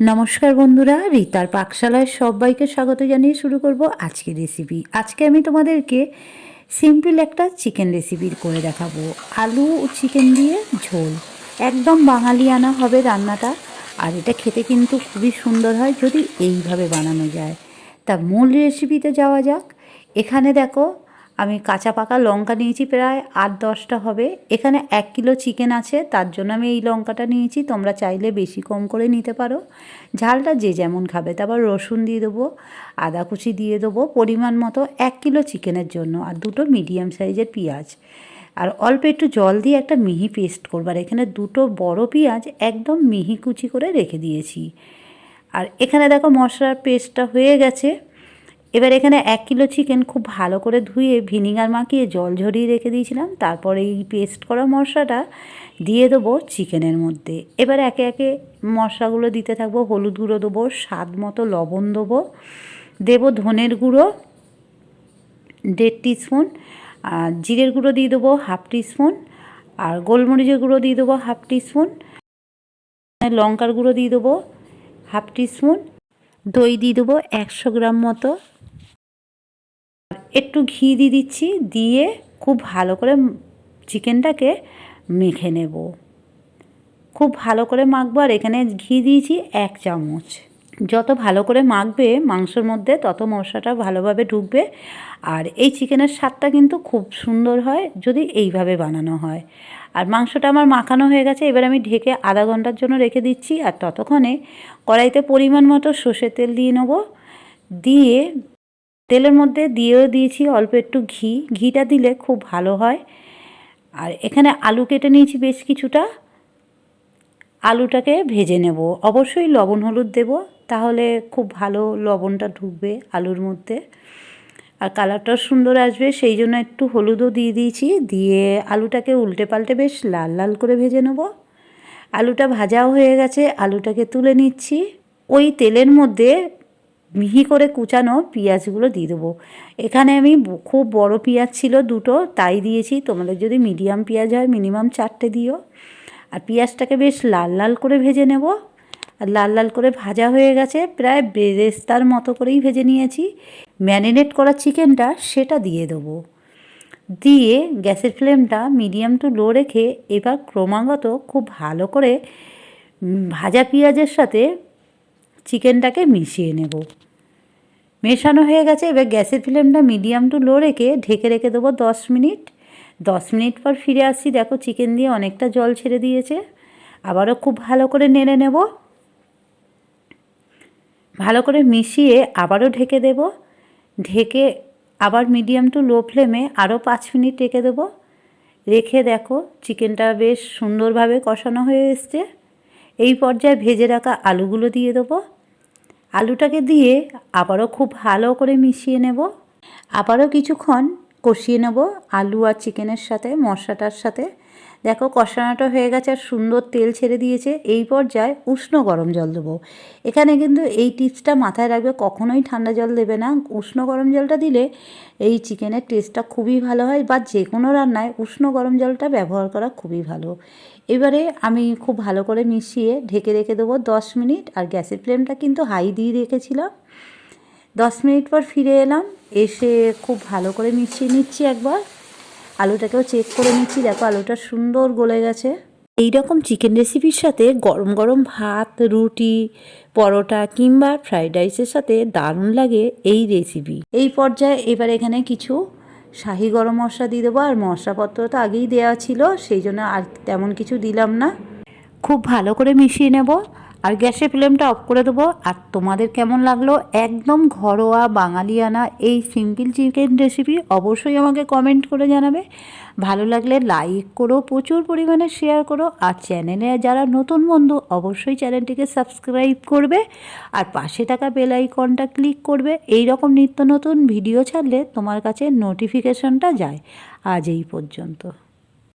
নমস্কার বন্ধুরা, রিতার পাকশালায় সবাইকে স্বাগত জানিয়ে শুরু করব আজকের রেসিপি আজকে আমি তোমাদেরকে সিম্পল একটা চিকেন রেসিপির করে দেখাবো। আলু ও চিকেন দিয়ে ঝোল। একদম বাঙালিয়ানা হবে রান্নাটা। আর এটা খেতে কিন্তু খুবই সুন্দর হয় যদি এইভাবে বানানো যায়। তা মূল রেসিপিতে যাওয়া যাক। এখানে দেখো আমি কাঁচা পাকা লঙ্কা নিয়েছি প্রায় আট দশটা হবে। এখানে এক কিলো চিকেন আছে, তার জন্য আমি এই লঙ্কাটা নিয়েছি। তোমরা চাইলে বেশি কম করে নিতে পারো। ঝালটা যে যেমন খাবে, তারপর রসুন দিয়ে দেবো, আদা কুচি দিয়ে দেবো পরিমাণ মতো এক কিলো চিকেনের জন্য, আর দুটো মিডিয়াম সাইজের পেঁয়াজ। আর অল্প একটু জল দিয়ে একটা মিহি পেস্ট করবার এখানে দুটো বড় পেঁয়াজ একদম মিহি কুচি করে রেখে দিয়েছি। আর এখানে দেখো মশলার পেস্টটা হয়ে গেছে। এবার এখানে এক কিলো চিকেন খুব ভালো করে ধুয়ে ভিনিগার মাখিয়ে জল ঝরিয়ে রেখে দিয়েছিলাম। তারপরে এই পেস্ট করা মশলাটা দিয়ে দেবো চিকেনের মধ্যে। এবার একে একে মশলাগুলো দিতে থাকব, হলুদ গুঁড়ো দেবো, স্বাদ মতো লবণ দেবো। দেবো ধনের গুঁড়ো, দেড় টিস্পুন আর জিরের গুঁড়ো দিয়ে দেবো হাফ টিস্পুন আর গোলমরিচের গুঁড়ো দিয়ে দেবো হাফ টিস্পুন লঙ্কার গুঁড়ো দিয়ে দেবো হাফ টিস্পুন দই দিয়ে দেবো একশো গ্রাম মতো। একটু ঘি দিয়ে দিচ্ছি, দিয়ে খুব ভালো করে চিকেনটাকে মেখে নেব। খুব ভালো করে মাখবো আর এখানে ঘি দিয়েছি এক চামচ। যত ভালো করে মাখবে মাংসর মধ্যে, তত মশলাটা ভালোভাবে ঢুকবে। আর এই চিকেনের স্বাদটা কিন্তু খুব সুন্দর হয় যদি এইভাবে বানানো হয়। আর মাংসটা আমার মাখানো হয়ে গেছে, এবার আমি ঢেকে আধা ঘণ্টার জন্য রেখে দিচ্ছি। আর ততক্ষণে কড়াইতে পরিমাণ মতো সর্ষের তেল দিয়ে নেব। দিয়ে তেলের মধ্যে দিয়েও দিয়েছি অল্প একটু ঘি। ঘিটা দিলে খুব ভালো হয়। আর এখানে আলু কেটে নিয়েছি বেশ কিছুটা। আলুটাকে ভেজে নেব। অবশ্যই লবণ হলুদ দেব, তাহলে খুব ভালো লবণটা ঢুকবে আলুর মধ্যে। আর কালারটাও সুন্দর আসবে, সেই জন্য একটু হলুদও দিয়ে দিয়েছি। দিয়ে আলুটাকে উল্টে পাল্টে বেশ লাল লাল করে ভেজে নেব। আলুটা ভাজাও হয়ে গেছে, আলুটাকে তুলে নিচ্ছি। ওই তেলের মধ্যে মিহি করে কুচানো পেঁয়াজগুলো দিয়ে দেবো। এখানে আমি খুব বড় পেঁয়াজ ছিল দুটো, তাই দিয়েছি। তোমাদের যদি মিডিয়াম পেঁয়াজ হয়, মিনিমাম চারটে দিও। আর পেঁয়াজটাকে বেশ লাল লাল করে ভেজে নেব। আর লাল লাল করে ভাজা হয়ে গেছে, প্রায় বেরেস্তার মতো করেই ভেজে নিয়েছি। ম্যারিনেট করা চিকেনটা সেটা দিয়ে দেবো। দিয়ে গ্যাসের ফ্লেমটা মিডিয়াম টু লো রেখে এবার ক্রমাগত খুব ভালো করে ভাজা পেঁয়াজের সাথে চিকেনটাকে মিশিয়ে নেব। মেশানো হয়ে গেছে, এবার গ্যাসের ফ্লেমটা মিডিয়াম টু লো রেখে ঢেকে রেখে দেবো দশ মিনিট। দশ মিনিট পর ফিরে আসছি, দেখো চিকেন দিয়ে অনেকটা জল ছেড়ে দিয়েছে। আবারও খুব ভালো করে নেড়ে নেব। ভালো করে মিশিয়ে আবারও ঢেকে দেব। ঢেকে আবার মিডিয়াম টু লো ফ্লেমে আরও পাঁচ মিনিট রেখে দেবো। রেখে দেখো চিকেনটা বেশ সুন্দরভাবে কষানো হয়ে এসছে। এই পর্যায়ে ভেজে রাখা আলুগুলো দিয়ে দেবো। আলুটাকে দিয়ে আবারও খুব ভালো করে মিশিয়ে নেব। আবারও কিছুক্ষণ কষিয়ে নেব আলু আর চিকেনের সাথে, মশলাটার সাথে। দেখো কষানোটা হয়ে গেছে আর সুন্দর তেল ছেড়ে দিয়েছে। এই পর্যায়ে উষ্ণ গরম জল দেবো। এখানে কিন্তু এই টিপসটা মাথায় রাখবে, কখনোই ঠান্ডা জল দেবে না। উষ্ণ গরম জলটা দিলে এই চিকেনের টেস্টটা খুবই ভালো হয় বা যে কোনো রান্নায় উষ্ণ গরম জলটা ব্যবহার করা খুবই ভালো। এবারে আমি খুব ভালো করে মিশিয়ে ঢেকে রেখে দেবো দশ মিনিট আর গ্যাসের ফ্লেমটা কিন্তু হাই দিয়ে রেখেছিলাম। দশ মিনিট পর ফিরে এলাম, এসে খুব ভালো করে মিশিয়ে নিচ্ছি একবার। আলুটাকেও চেক করে নিচ্ছি। দেখো, আলুটা সুন্দর গলে গেছে। এই রকম চিকেন রেসিপির সাথে গরম গরম ভাত, রুটি, পরোটা কিংবা ফ্রাইড রাইসের সাথে দারুণ লাগে এই রেসিপি এই পর্যায়ে এবার এখানে কিছু শাহি গরম মশলা দিয়ে দেবো। আর মশলাপত্র তো আগেই দেওয়া ছিল, সেই জন্য আর তেমন কিছু দিলাম না। খুব ভালো করে মিশিয়ে নেব। আর গ্যাসের ফ্লেমটা অফ করে দেবো। আর তোমাদের কেমন লাগল? একদম ঘরোয়া বাঙালিয়ানা এই সিম্পল চিকেন রেসিপি অবশ্যই আমাকে কমেন্ট করে জানাবে। ভালো লাগলে লাইক করো, প্রচুর পরিমাণে শেয়ার করো। আর চ্যানেলে যারা নতুন বন্ধু, অবশ্যই চ্যানেলটিকে সাবস্ক্রাইব করবে। আর পাশে থাকা বেল আইকনটা ক্লিক করবে। এই রকম নিত্য নতুন ভিডিও ছাড়লে তোমার কাছে নোটিফিকেশনটা যায়। আজ এই পর্যন্ত।